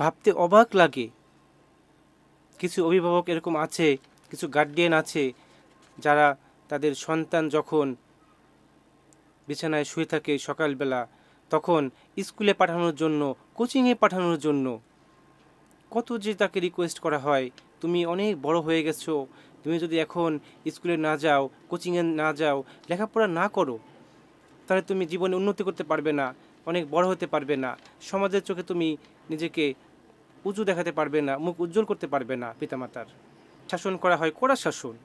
ভাবতে অবাক লাগে। কিছু অভিভাবক এরকম আছে, কিছু গার্ডিয়ান আছে, যারা তাদের সন্তান যখন বিছানায় শুয়ে থাকে সকালবেলা, তখন স্কুলে পাঠানোর জন্য কোচিংয়ে পাঠানোর জন্য। কত যে তাকে রিকোয়েস্ট করা হয়, তুমি অনেক বড় হয়ে গেছো, তুমি যদি এখন স্কুলে না যাও কোচিংয়ে না যাও, লেখাপড়া না করো, তাহলে তুমি জীবনে উন্নতি করতে পারবে না, অনেক বড় হতে পারবে না। সমাজের চোখে তুমি নিজেকে উঁচু দেখাতে পারবে না, মুখ উজ্জ্বল করতে পারবে না পিতামাতার। শাসন করা হয় কড়া শাসন।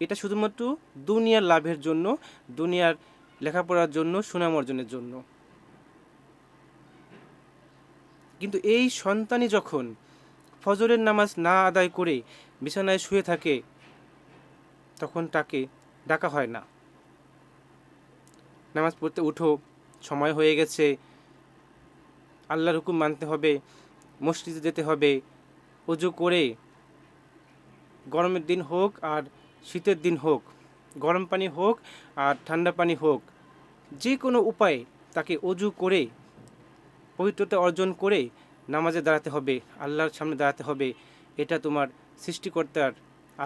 এটা শুধুমাত্র দুনিয়ার লাভের জন্য, দুনিয়ার লেখাপড়ার জন্য, সুনাম অর্জনের জন্য। কিন্তু এই সন্তানই যখন ফজরের নামাজ না আদায় করে বিছানায় শুয়ে থাকে, তখন তাকে ডাকা হয় না। নামাজ পড়তে উঠো, সময় হয়ে গেছে। আল্লাহর হুকুম মানতে হবে। মসজিদে যেতে হবে। অজু করে গরমের দিন হোক আর শীতের দিন হোক, গরম পানি হোক আর ঠান্ডা পানি হোক যে কোনো উপায়ে তাকে অজু করে, পবিত্রতা অর্জন করে নামাজে দাঁড়াতে হবে, আল্লাহর সামনে দাঁড়াতে হবে। এটা তোমার সৃষ্টিকর্তার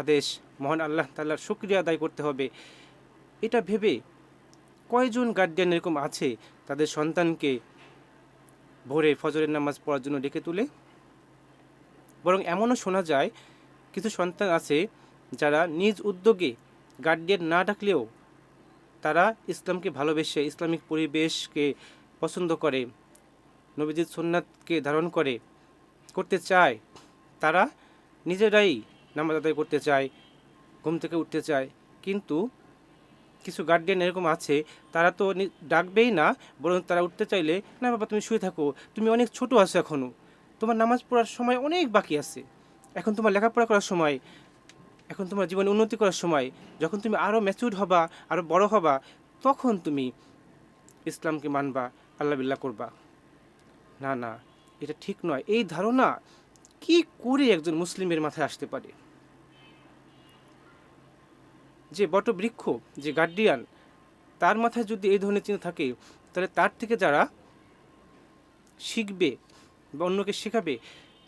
আদেশ। মহান আল্লাহ তাল্লাহর শুক্রিয়া আদায় করতে হবে। এটা ভেবে কয়জন গার্ডিয়ান এরকম আছে, তাদের সন্তানকে ভোরে ফজরের নামাজ পড়ার জন্য ডেকে তুলে। বরং এমনও শোনা যায়, কিছু সন্তান আছে যারা নিজ উদ্যোগে গার্ডিয়ান না ডাকলেও তারা ইসলামকে ভালোবেসে, ইসলামিক পরিবেশকে পছন্দ করে নবীজিৎ সুন্নাতকে ধারণ করে, করতে চায়। তারা নিজেরাই নামাজ আদায় করতে চায়, ঘুম থেকে উঠতে চায়। কিন্তু কিছু গার্ডিয়ান এরকম আছে, তারা তো ডাকবেই না, বরং তারা উঠতে চাইলে, না বাবা, তুমি শুয়ে থাকো, তুমি অনেক ছোট আছো এখনও তোমার নামাজ পড়ার সময় অনেক বাকি আছে, এখন তোমার লেখাপড়া করার সময়, এখন তোমার জীবনে উন্নতি করার সময়, যখন তুমি আরও ম্যাচিউর হবা আরও বড় হবা, তখন তুমি ইসলামকে মানবা, আল্লাহ বিল্লাহ করবা। না না, এটা ঠিক নয়। এই ধারণা কি করে একজন মুসলিমের মাথায় আসতে পারে? যে বটবৃক্ষ, যে গার্ডিয়ান তার মাথায় যদি এই ধরনের চিন্তা থাকে, তাহলে তার থেকে যারা শিখবে বা অন্যকে শেখাবে,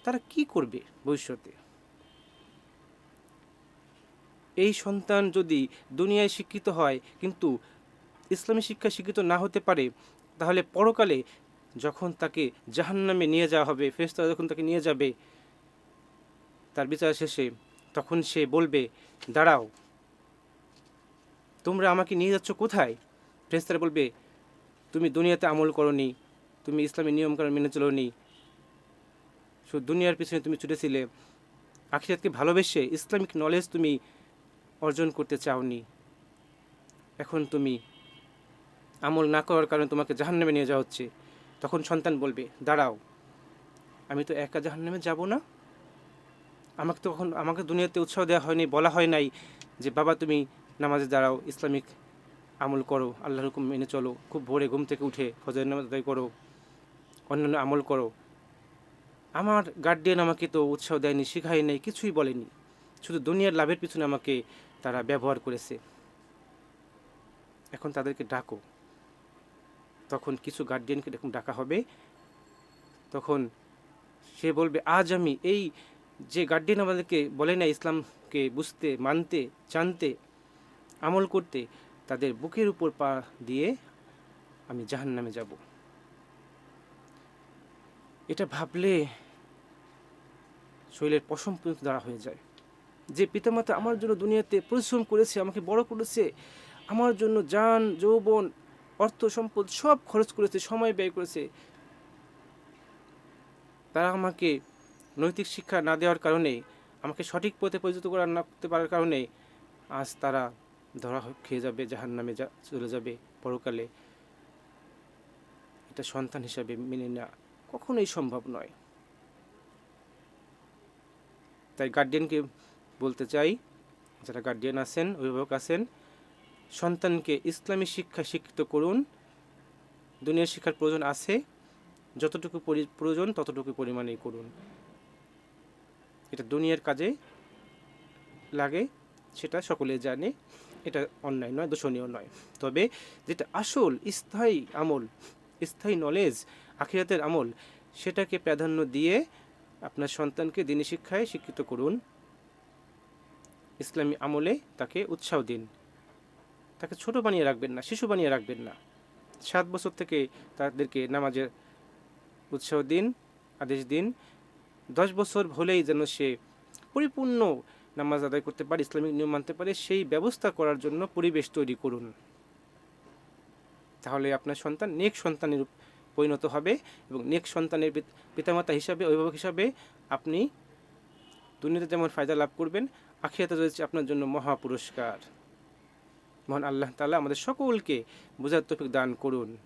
তারা কি করবে ভবিষ্যতে? এই সন্তান যদি দুনিয়ায় শিক্ষিত হয়, কিন্তু ইসলামী শিক্ষা শিক্ষিত না হতে পারে, তাহলে পরকালে যখন তাকে জাহান্নামে নিয়ে যাওয়া হবে, ফেরেশতারা যখন তাকে নিয়ে যাবে, তার বিচার শেষে তখন সে বলবে, দাঁড়াও তোমরা আমাকে নিয়ে যাচ্ছ কোথায়? ফেরেশতারা বলবে, তুমি দুনিয়াতে আমল করনি, তুমি ইসলামী নিয়মকানুন মেনে চলোনি। শুধু দুনিয়ার পিছনে তুমি ছুটেছিলে। আখিরাতকে ভালোবেসে ইসলামিক নলেজ তুমি অর্জন করতে চাওনি। এখন তুমি আমল না করার কারণে তোমাকে জাহান্নামে নিয়ে যাওয়া হচ্ছে। তখন সন্তান বলবে, দাঁড়াও, আমি তো একা জাহান্নামে যাব না। আমাকে তো কখন, আমাকে দুনিয়াতে উৎসাহ দেওয়া হয়নি, বলা হয় নাই যে, বাবা, তুমি নামাজে দাঁড়াও ইসলামিক আমল করো, আল্লাহর হুকুম মেনে চলো, খুব ভোরে ঘুম থেকে উঠে ফজর নামাজ আদায় করো, অন্যান্য আমল করো। আমার গার্ডিয়ান আমাকে তো উৎসাহ দেয়নি, শেখায় নেই, কিছুই বলেনি। শুধু দুনিয়ার লাভের পিছনে আমাকে তারা ব্যবহার করেছে। এখন তাদেরকে ডাকো। তখন কিছু গার্ডিয়ানকে এরকম ডাকা হবে। তখন সে বলবে, আজ আমি এই যে গার্ডিয়ান আমাদেরকে বলে না ইসলামকে বুঝতে, মানতে, জানতে আমল করতে তাদের বুকের উপর পা দিয়ে আমি জাহান নামে যাব। এটা ভাবলে শরীরের পশম পর্যন্ত দাঁড়া হয়ে যায়। যে পিতামাতা আমার জন্য দুনিয়াতে পরিশ্রম করেছে, আমাকে বড় করেছে, আমার জন্য যান যৌবন, অর্থ সম্পদ সব খরচ করেছে, সময় ব্যয় করেছে, তারা আমাকে নৈতিক শিক্ষা না দেওয়ার কারণে, আমাকে সঠিক পথে পরিচিত করা না করতে পারার কারণে, আজ তারা ধরা খেয়ে যাবে জাহান নামে যা, চলে যাবে, পরকালে। এটা সন্তান হিসাবে মেনে নেওয়া কখনোই সম্ভব নয়। তাই গার্ডিয়ানকে বলতে চাই, যারা গার্ডিয়ান আছেন, অভিভাবক আছেন, সন্তানকে ইসলামী শিক্ষা শিক্ষিত করুন। দুনিয়ার শিক্ষার প্রয়োজন আছে, যতটুকু পরি- প্রয়োজন ততটুকু পরিমাণেই করুন। এটা দুনিয়ার কাজে লাগে, সেটা সকলে জানে। এটা অন্যায় নয়, দূষণীয় নয়। তবে যেটা আসল স্থায়ী আমল, স্থায়ী নলেজ আখিরাতের আমল, সেটাকে প্রাধান্য দিয়ে আপনার সন্তানকে দিনী শিক্ষায় শিক্ষিত করুন। ইসলামী আমলে তাকে উৎসাহ দিন। তাকে ছোট বানিয়ে রাখবেন না, শিশু বানিয়ে রাখবেন না। সাত বছর থেকে তাদেরকে নামাজের উৎসাহ দিন, আদেশ দিন। দশ বছর হলেই যেন সে পরিপূর্ণ নামাজ আদায় করতে পারে, ইসলামিক নিয়ম মানতে পারে, সেই ব্যবস্থা করার জন্য পরিবেশ তৈরি করুন। তাহলে আপনার সন্তান নেক সন্তানের পরিণত হবে এবং নেক সন্তানের পিত- পিতামাতা হিসাবে, অভিভাবক হিসাবে আপনি দুনিয়াতে যেমন ফায়দা লাভ করবেন, আখিরাতে রয়েছে আপনার জন্য মহা পুরস্কার মহান আল্লাহ তাআলা আমাদের সকলকে বোঝার তৌফিক দান করুন।